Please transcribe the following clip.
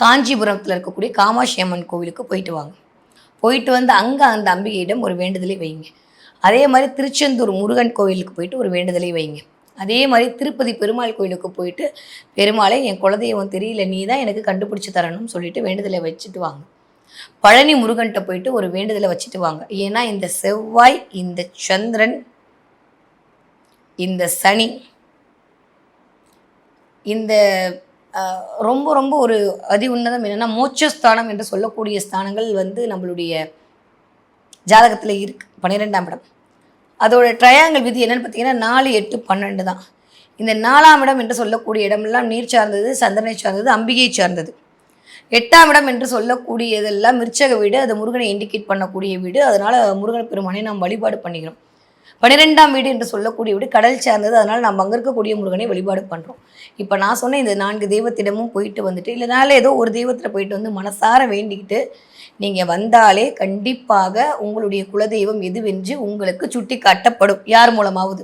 காஞ்சிபுரத்தில் இருக்கக்கூடிய காமாட்சி அம்மன் கோவிலுக்கு போயிட்டு வாங்க. போயிட்டு வந்து அங்கே அந்த அம்பிகையிடம் ஒரு வேண்டுதலை வைங்க. அதே மாதிரி திருச்செந்தூர் முருகன் கோவிலுக்கு போயிட்டு ஒரு வேண்டுதலை வைங்க. அதே மாதிரி திருப்பதி பெருமாள் கோயிலுக்கு போயிட்டு பெருமாளை என் குலதெய்வம் தெரியல நீ தான் எனக்கு கண்டுபிடிச்சி தரணும்னு சொல்லிட்டு வேண்டுதலை வச்சுட்டு வாங்க. பழனி முருகன்கிட்ட போயிட்டு ஒரு வேண்டுதலை வச்சுட்டு வாங்க. ஏன்னா இந்த செவ்வாய் இந்த சந்திரன் இந்த சனி இந்த ரொம்ப ரொம்ப ஒரு அதி உன்னதம் என்னென்னா மோட்சஸ்தானம் என்று சொல்லக்கூடிய ஸ்தானங்கள் வந்து நம்மளுடைய ஜாதகத்தில் இருக்குது பன்னிரெண்டாம் இடம். அதோட ட்ரையாங்கல் விதி என்னன்னு பார்த்தீங்கன்னா நாலு எட்டு பன்னெண்டு தான். இந்த நாலாம் இடம் என்று சொல்லக்கூடிய இடமெல்லாம் நீர் சார்ந்தது சந்திரனை சார்ந்தது அம்பிகை சார்ந்தது. எட்டாம் இடம் என்று சொல்லக்கூடியதெல்லாம் மிர்ச்சக வீடு அது முருகனை இண்டிகேட் பண்ணக்கூடிய வீடு. அதனால் முருகன் பெருமானை நாம் வழிபாடு பண்ணிக்கிறோம். பன்னிரெண்டாம் வீடு என்று சொல்லக்கூடிய வீடு கடல் சார்ந்தது. அதனால் நம்ம அங்கே இருக்கக்கூடிய முருகனை வழிபாடு பண்ணுறோம் இப்போ நான் சொன்ன இந்த நான்கு தெய்வத்திடமும் போயிட்டு வந்துட்டு இல்லைனால ஏதோ ஒரு தெய்வத்தில் போயிட்டு வந்து மனசார வேண்டிக்கிட்டு நீங்கள் வந்தாலே கண்டிப்பாக உங்களுடைய குலதெய்வம் எதுவென்று உங்களுக்கு சுட்டி காட்டப்படும் யார் மூலமாவது?